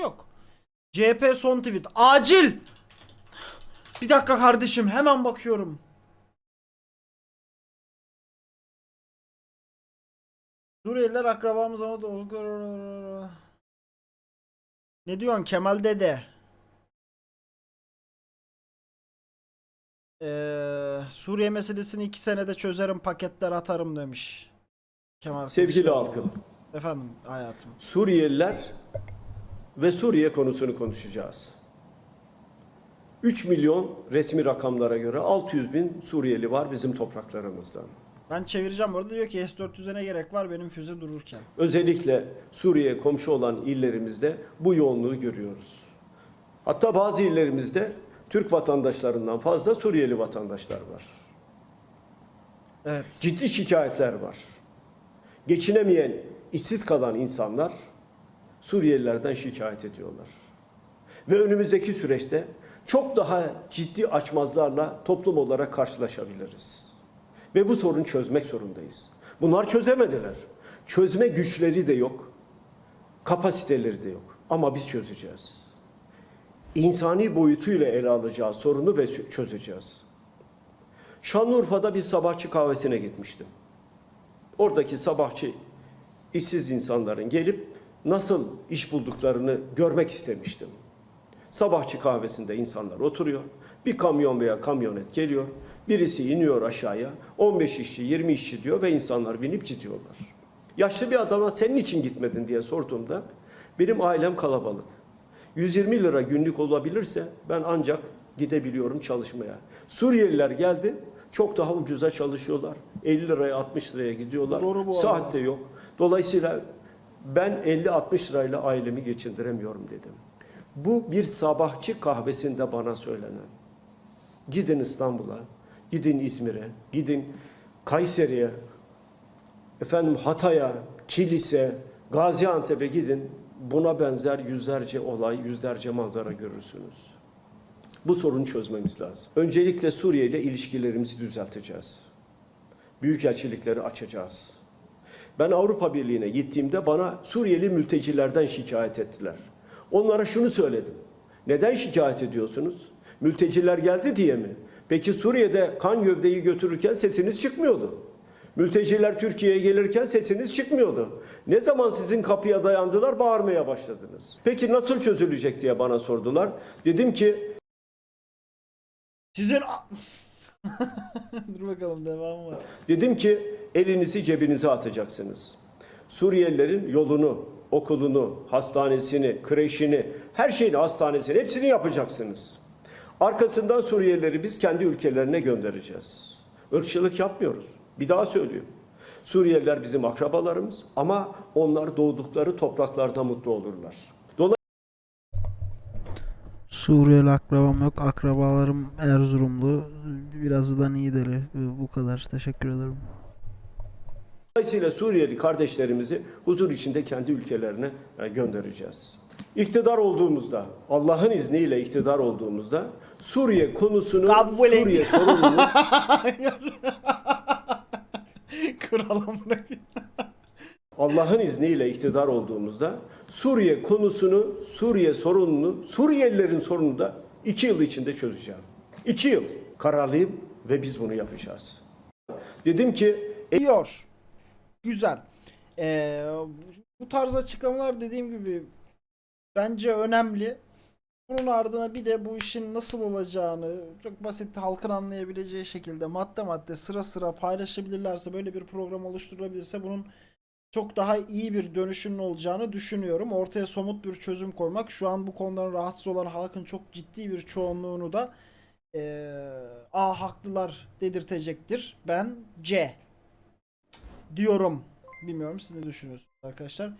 yok. CHP son tweet. Acil! Bir dakika kardeşim hemen bakıyorum. Suriyeliler akrabamız ama da Ne diyorsun Kemal dede? Ee, Suriye meselesini iki senede çözerim paketler atarım demiş. Kemal Sevgili halkım, Efendim hayatım. Suriyeliler ve Suriye konusunu konuşacağız. 3 milyon resmi rakamlara göre 600 bin Suriyeli var bizim topraklarımızda. Ben çevireceğim orada diyor ki S-400'e ne gerek var benim füze dururken. Özellikle Suriye komşu olan illerimizde bu yoğunluğu görüyoruz. Hatta bazı illerimizde Türk vatandaşlarından fazla Suriyeli vatandaşlar var. Evet. Ciddi şikayetler var. Geçinemeyen, işsiz kalan insanlar Suriyelilerden şikayet ediyorlar. Ve önümüzdeki süreçte çok daha ciddi açmazlarla toplum olarak karşılaşabiliriz. Ve bu sorunu çözmek zorundayız. Bunlar çözemediler. Çözme güçleri de yok. Kapasiteleri de yok. Ama biz çözeceğiz. İnsani boyutuyla ele alacağı sorunu ve çözeceğiz. Şanlıurfa'da bir sabahçı kahvesine gitmiştim. Oradaki sabahçı işsiz insanların gelip nasıl iş bulduklarını görmek istemiştim. Sabahçı kahvesinde insanlar oturuyor. Bir kamyon veya kamyonet geliyor. Birisi iniyor aşağıya. 15 işçi, 20 işçi diyor ve insanlar binip gidiyorlar. Yaşlı bir adama senin için gitmedin diye sorduğumda benim ailem kalabalık. 120 lira günlük olabilirse ben ancak gidebiliyorum çalışmaya. Suriyeliler geldi. Çok daha ucuza çalışıyorlar. 50 liraya 60 liraya gidiyorlar. Doğru bu Saat de yok. Dolayısıyla ben 50-60 lirayla ailemi geçindiremiyorum dedim. Bu bir sabahçı kahvesinde bana söylenen. Gidin İstanbul'a, gidin İzmir'e, gidin Kayseri'ye, efendim Hatay'a, Kilis'e, Gaziantep'e gidin. Buna benzer yüzlerce olay, yüzlerce manzara görürsünüz. Bu sorunu çözmemiz lazım. Öncelikle Suriye ile ilişkilerimizi düzelteceğiz. Büyükelçilikleri açacağız. Ben Avrupa Birliği'ne gittiğimde bana Suriyeli mültecilerden şikayet ettiler. Onlara şunu söyledim. Neden şikayet ediyorsunuz? Mülteciler geldi diye mi? Peki Suriye'de kan gövdeyi götürürken sesiniz çıkmıyordu. Mülteciler Türkiye'ye gelirken sesiniz çıkmıyordu. Ne zaman sizin kapıya dayandılar bağırmaya başladınız. Peki nasıl çözülecek diye bana sordular. Dedim ki Sizin Dur bakalım devamı var. Dedim ki elinizi cebinize atacaksınız. Suriyelilerin yolunu, okulunu, hastanesini, kreşini, her şeyini, hastanesini hepsini yapacaksınız. Arkasından Suriyelileri biz kendi ülkelerine göndereceğiz. Irkçılık yapmıyoruz. Bir daha söylüyorum. Suriyeliler bizim akrabalarımız ama onlar doğdukları topraklarda mutlu olurlar. Suriyeli akrabam yok. Akrabalarım Erzurumlu. Biraz da Niğdeli. Bu kadar. Teşekkür ederim. Dolayısıyla Suriyeli kardeşlerimizi huzur içinde kendi ülkelerine e, göndereceğiz. İktidar olduğumuzda, Allah'ın izniyle iktidar olduğumuzda Suriye konusunu. Suriye sorununu Allah'ın izniyle iktidar olduğumuzda Suriye konusunu, Suriye sorununu, Suriyelilerin sorununu da iki yıl içinde çözeceğim. İki yıl kararlıyım ve biz bunu yapacağız. Dedim ki diyor. Güzel. Ee, bu tarz açıklamalar dediğim gibi bence önemli. Bunun ardına bir de bu işin nasıl olacağını çok basit halkın anlayabileceği şekilde madde madde sıra sıra paylaşabilirlerse böyle bir program oluşturulabilirse bunun çok daha iyi bir dönüşümün olacağını düşünüyorum. Ortaya somut bir çözüm koymak şu an bu konudan rahatsız olan halkın çok ciddi bir çoğunluğunu da eee A haklılar dedirtecektir. Ben C diyorum. Bilmiyorum siz ne düşünüyorsunuz arkadaşlar.